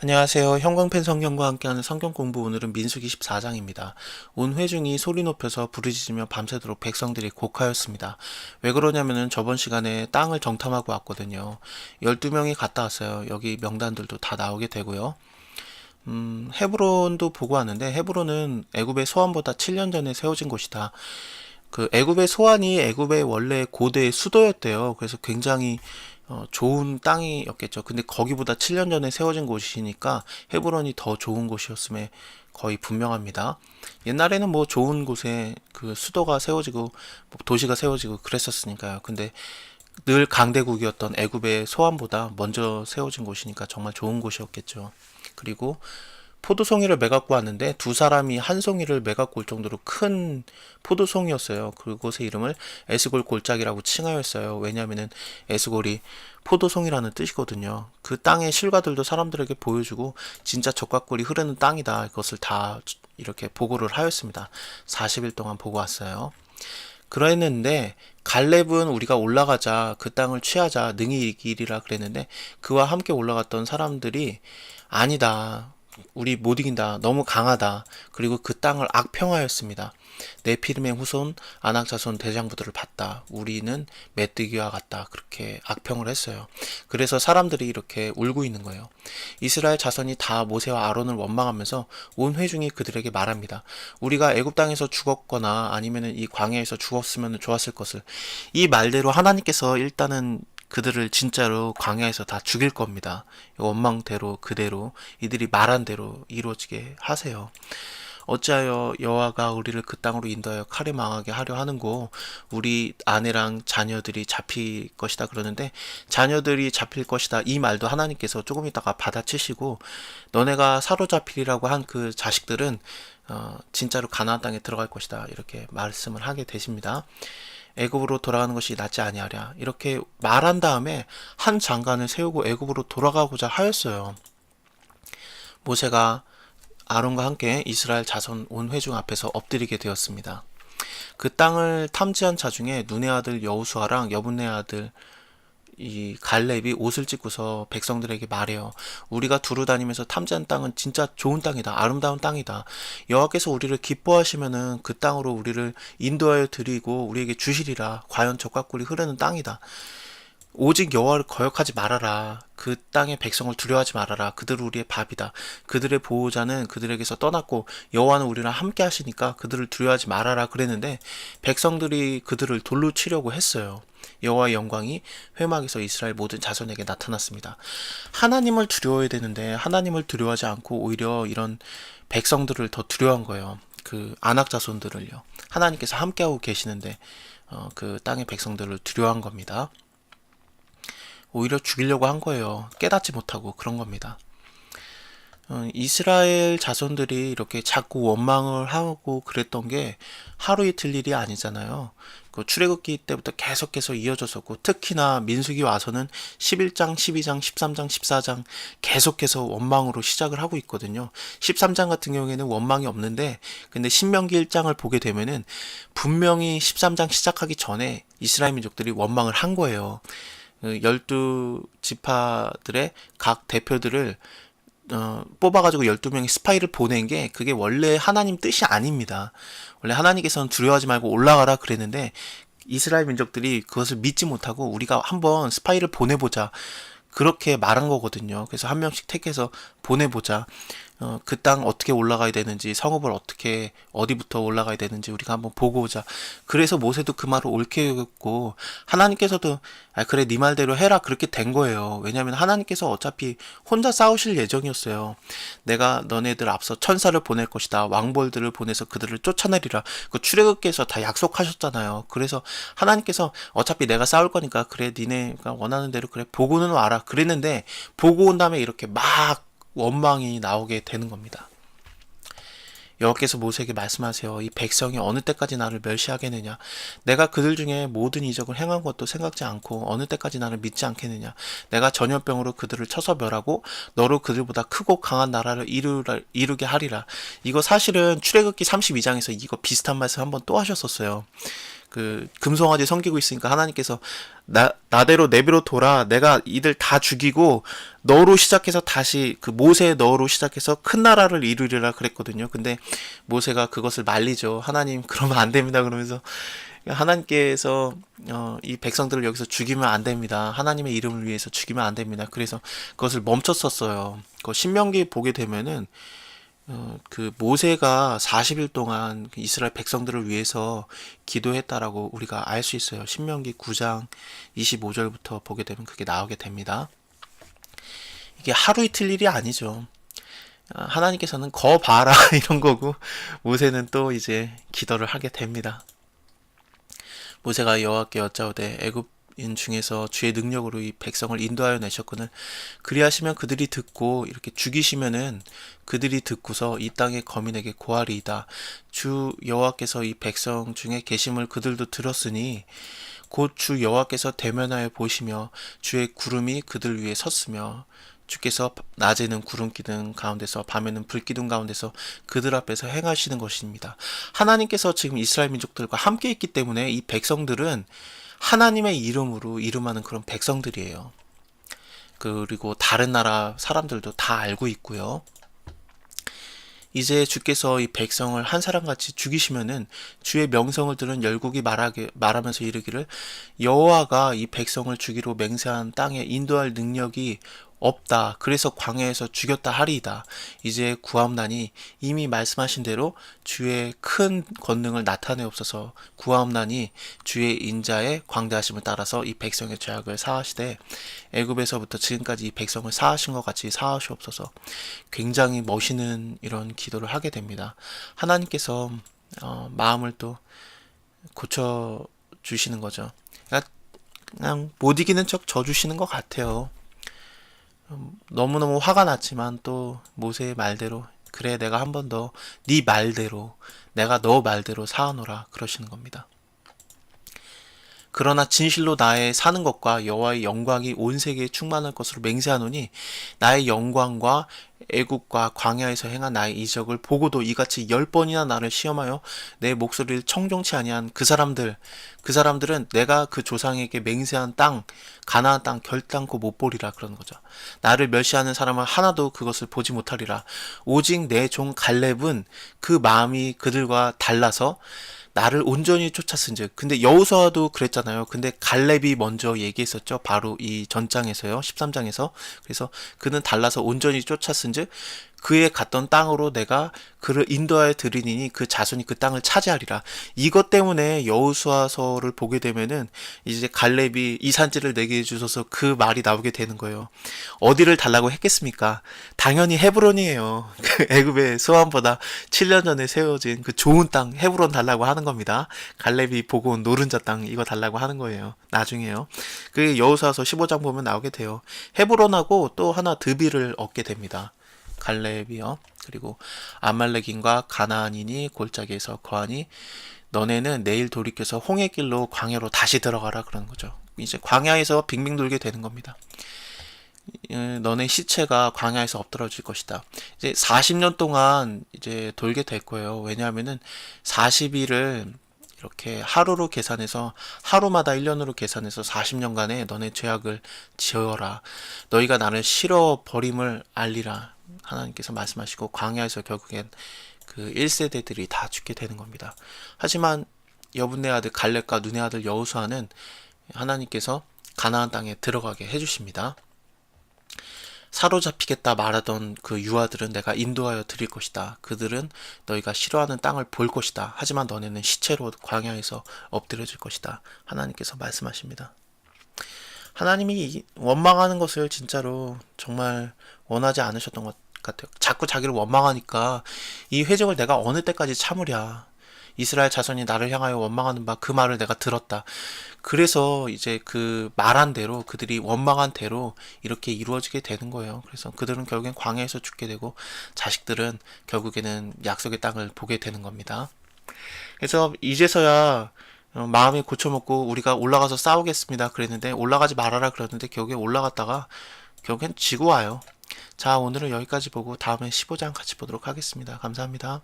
안녕하세요. 형광펜 성경과 함께하는 성경 공부 오늘은 민수기 14장입니다. 온 회중이 소리 높여서 부르짖으며 밤새도록 백성들이 곡하였습니다. 왜 그러냐면은 저번 시간에 땅을 정탐하고 왔거든요. 12명이 갔다 왔어요. 여기 명단들도 다 나오게 되고요. 음, 헤브론도 보고 왔는데 헤브론은 애굽의 소환보다 7년 전에 세워진 곳이다. 그 애굽의 소환이 애굽의 원래 고대의 수도였대요. 그래서 굉장히 어, 좋은 땅이었겠죠. 근데 거기보다 7년 전에 세워진 곳이니까 헤브론이 더 좋은 곳이었음에 거의 분명합니다. 옛날에는 뭐 좋은 곳에 그 수도가 세워지고 뭐 도시가 세워지고 그랬었으니까요. 근데 늘 강대국이었던 애굽의 소환보다 먼저 세워진 곳이니까 정말 좋은 곳이었겠죠. 그리고 포도송이를 매갖고 왔는데 두 사람이 한 송이를 매갖고 올 정도로 큰 포도송이었어요. 그곳의 이름을 에스골 골짜기라고 칭하였어요. 왜냐하면은 에스골이 포도송이라는 뜻이거든요. 그 땅의 실과들도 사람들에게 보여주고 진짜 적과 꿀이 흐르는 땅이다. 이것을 다 이렇게 보고를 하였습니다. 40일 동안 보고 왔어요. 그랬는데 갈렙은 우리가 올라가자 그 땅을 취하자 능히 이기리라 그랬는데 그와 함께 올라갔던 사람들이 아니다. 우리 못 이긴다. 너무 강하다. 그리고 그 땅을 악평하였습니다. 네피름의 후손 아낙 자손 대장부들을 봤다. 우리는 메뚜기와 같다. 그렇게 악평을 했어요. 그래서 사람들이 이렇게 울고 있는 거예요. 이스라엘 자손이 다 모세와 아론을 원망하면서 온 회중이 그들에게 말합니다. 우리가 애굽 땅에서 죽었거나 아니면은 이 광야에서 죽었으면 좋았을 것을 이 말대로 하나님께서 일단은 그들을 진짜로 광야에서 다 죽일 겁니다. 원망대로 그대로 이들이 말한 대로 이루어지게 하세요. 어찌하여 여호와가 우리를 그 땅으로 인도하여 칼에 망하게 하려 하는고 우리 아내랑 자녀들이 잡힐 것이다 그러는데 자녀들이 잡힐 것이다 이 말도 하나님께서 조금 있다가 받아치시고 너네가 사로잡히리라고 한 그 자식들은 어, 진짜로 가나안 땅에 들어갈 것이다 이렇게 말씀을 하게 되십니다. 애굽으로 돌아가는 것이 낫지 아니하랴 이렇게 말한 다음에 한 장관을 세우고 애굽으로 돌아가고자 하였어요. 모세가 아론과 함께 이스라엘 자손 온 회중 앞에서 엎드리게 되었습니다. 그 땅을 탐지한 자 중에 눈의 아들 여우수아랑 여분의 아들 이 갈렙이 옷을 찢고서 백성들에게 말해요. 우리가 두루 다니면서 탐지한 땅은 진짜 좋은 땅이다. 아름다운 땅이다. 여호와께서 우리를 기뻐하시면은 그 땅으로 우리를 인도하여 드리고 우리에게 주시리라. 과연 적과 꿀이 흐르는 땅이다. 오직 여호와를 거역하지 말아라. 그 땅의 백성을 두려워하지 말아라. 그들 우리의 밥이다. 그들의 보호자는 그들에게서 떠났고 여호와는 우리랑 함께 하시니까 그들을 두려워하지 말아라 그랬는데 백성들이 그들을 돌로 치려고 했어요. 여호와의 영광이 회막에서 이스라엘 모든 자손에게 나타났습니다. 하나님을 두려워해야 되는데 하나님을 두려워하지 않고 오히려 이런 백성들을 더 두려워한 거예요. 그 안악 자손들을요. 하나님께서 함께하고 계시는데 어, 그 땅의 백성들을 두려워한 겁니다. 오히려 죽이려고 한 거예요. 깨닫지 못하고 그런 겁니다. 어, 이스라엘 자손들이 이렇게 자꾸 원망을 하고 그랬던 게 하루 이틀 일이 아니잖아요. 그 출애굽기 때부터 계속해서 이어졌었고 특히나 민수기 와서는 11장, 12장, 13장, 14장 계속해서 원망으로 시작을 하고 있거든요. 13장 같은 경우에는 원망이 없는데 근데 신명기 1장을 보게 되면은 분명히 13장 시작하기 전에 이스라엘 민족들이 원망을 한 거예요. 그 열두 지파들의 각 대표들을 어, 뽑아가지고 12명의 스파이를 보낸 게 그게 원래 하나님 뜻이 아닙니다. 원래 하나님께서는 두려워하지 말고 올라가라 그랬는데 이스라엘 민족들이 그것을 믿지 못하고 우리가 한번 스파이를 보내보자. 그렇게 말한 거거든요. 그래서 한 명씩 택해서 보내보자. 어, 그 땅 어떻게 올라가야 되는지, 성읍을 어떻게, 어디부터 올라가야 되는지 우리가 한번 보고 오자. 그래서 모세도 그 말을 옳게 여겼고, 하나님께서도, 아, 그래, 네 말대로 해라. 그렇게 된 거예요. 왜냐면 하나님께서 어차피 혼자 싸우실 예정이었어요. 내가 너네들 앞서 천사를 보낼 것이다. 왕벌들을 보내서 그들을 쫓아내리라. 그 출애굽기에서 다 약속하셨잖아요. 그래서 하나님께서 어차피 내가 싸울 거니까, 그래, 니네가 원하는 대로 그래, 보고는 와라. 그랬는데, 보고 온 다음에 이렇게 막 원망이 나오게 되는 겁니다. 여호와께서 모세에게 말씀하세요. 이 백성이 어느 때까지 나를 멸시하겠느냐? 내가 그들 중에 모든 이적을 행한 것도 생각지 않고 어느 때까지 나를 믿지 않겠느냐? 내가 전염병으로 그들을 쳐서 멸하고 너로 그들보다 크고 강한 나라를 이루라, 이루게 하리라. 이거 사실은 출애굽기 32장에서 이거 비슷한 말씀 한번 또 하셨었어요. 그 금송아지 섬기고 있으니까 하나님께서 나 나대로 내비로 돌아 내가 이들 다 죽이고 너로 시작해서 다시 그 모세 너로 시작해서 큰 나라를 이루리라 그랬거든요. 근데 모세가 그것을 말리죠. 하나님 그러면 안 됩니다. 그러면서 하나님께서 어, 이 백성들을 여기서 죽이면 안 됩니다. 하나님의 이름을 위해서 죽이면 안 됩니다. 그래서 그것을 멈췄었어요. 그 신명기 보게 되면은 어, 그 모세가 40일 동안 그 이스라엘 백성들을 위해서 기도했다라고 우리가 알 수 있어요. 신명기 9장 25절부터 보게 되면 그게 나오게 됩니다. 이게 하루 이틀 일이 아니죠. 아, 하나님께서는 거 봐라 이런 거고 모세는 또 이제 기도를 하게 됩니다. 모세가 여호와께 여짜오되 애굽인 중에서 주의 능력으로 이 백성을 인도하여 내셨거늘 그리하시면 그들이 듣고 이렇게 죽이시면은 그들이 듣고서 이 땅의 거민에게 고하리이다 주 여호와께서 이 백성 중에 계심을 그들도 들었으니 곧 주 여호와께서 대면하여 보시며 주의 구름이 그들 위에 섰으며 주께서 낮에는 구름 기둥 가운데서 밤에는 불 기둥 가운데서 그들 앞에서 행하시는 것입니다. 하나님께서 지금 이스라엘 민족들과 함께 있기 때문에 이 백성들은 하나님의 이름으로 이름하는 그런 백성들이에요. 그리고 다른 나라 사람들도 다 알고 있고요. 이제 주께서 이 백성을 한 사람같이 죽이시면은 주의 명성을 들은 열국이 말하게 말하면서 이르기를 여호와가 이 백성을 주기로 맹세한 땅에 인도할 능력이 없다. 그래서 광야에서 죽였다 하리이다. 이제 구함난이 이미 말씀하신 대로 주의 큰 권능을 나타내옵소서. 구함난이 주의 인자의 광대하심을 따라서 이 백성의 죄악을 사하시되 애굽에서부터 지금까지 이 백성을 사하신 것 같이 사하시옵소서. 굉장히 멋있는 이런 기도를 하게 됩니다. 하나님께서 어, 마음을 또 고쳐 주시는 거죠. 그러니까 그냥 못 이기는 척 져주시는 것 같아요. 너무너무 화가 났지만 또 모세의 말대로 그래 내가 한 번 더 네 말대로 내가 너 말대로 사하노라 그러시는 겁니다. 그러나 진실로 나의 사는 것과 여호와의 영광이 온 세계에 충만할 것으로 맹세하노니 나의 영광과 애국과 광야에서 행한 나의 이적을 보고도 이같이 열 번이나 나를 시험하여 내 목소리를 청종치 아니한 그 사람들 그 사람들은 내가 그 조상에게 맹세한 땅 가나안 땅 결단코 못 보리라 그러는 거죠. 나를 멸시하는 사람은 하나도 그것을 보지 못하리라. 오직 내 종 갈렙은 그 마음이 그들과 달라서 나를 온전히 쫓았은즉 근데 여호수아도 그랬잖아요. 근데 갈렙이 먼저 얘기했었죠. 바로 이 전장에서요. 13장에서. 그래서 그는 달라서 온전히 쫓았은즉 그의 갔던 땅으로 내가 그를 인도하여 드리니 그 자손이 그 땅을 차지하리라. 이것 때문에 여호수아서를 보게 되면은 이제 갈렙이 이 산지를 내게 주셔서 그 말이 나오게 되는 거예요. 어디를 달라고 했겠습니까? 당연히 헤브론이에요. 그 애굽의 소환보다 7년 전에 세워진 그 좋은 땅 헤브론 달라고 하는 겁니다. 갈렙이 보고 온 노른자 땅 이거 달라고 하는 거예요. 나중에요. 그 여호수아서 15장 보면 나오게 돼요. 헤브론하고 또 하나 드비를 얻게 됩니다. 갈렙이요. 그리고 아말렉인과 가나안인이 골짜기에서 거하니 너네는 내일 돌이켜서 홍해 길로 광야로 다시 들어가라 그러는 거죠. 이제 광야에서 빙빙 돌게 되는 겁니다. 너네 시체가 광야에서 엎드러질 것이다. 이제 40년 동안 이제 돌게 될 거예요. 왜냐하면은 40일을 이렇게 하루로 계산해서 하루마다 1년으로 계산해서 40년간의 너네 죄악을 지어라. 너희가 나를 싫어 버림을 알리라. 하나님께서 말씀하시고 광야에서 결국엔 그 1세대들이 다 죽게 되는 겁니다. 하지만 여분네 아들 갈렙과 눈의 아들 여호수아는 하나님께서 가나안 땅에 들어가게 해 주십니다. 사로잡히겠다 말하던 그 유아들은 내가 인도하여 드릴 것이다. 그들은 너희가 싫어하는 땅을 볼 것이다. 하지만 너네는 시체로 광야에서 엎드려질 것이다. 하나님께서 말씀하십니다. 하나님이 원망하는 것을 진짜로 정말 원하지 않으셨던 것 같아요. 자꾸 자기를 원망하니까 이 회적을 내가 어느 때까지 참으랴. 이스라엘 자손이 나를 향하여 원망하는 바 그 말을 내가 들었다. 그래서 이제 그 말한 대로 그들이 원망한 대로 이렇게 이루어지게 되는 거예요. 그래서 그들은 결국엔 광야에서 죽게 되고 자식들은 결국에는 약속의 땅을 보게 되는 겁니다. 그래서 이제서야 어, 마음이 고쳐먹고 우리가 올라가서 싸우겠습니다. 그랬는데 올라가지 말아라 그랬는데 결국에 올라갔다가 결국엔 지고 와요. 자, 오늘은 여기까지 보고 다음에 15장 같이 보도록 하겠습니다. 감사합니다.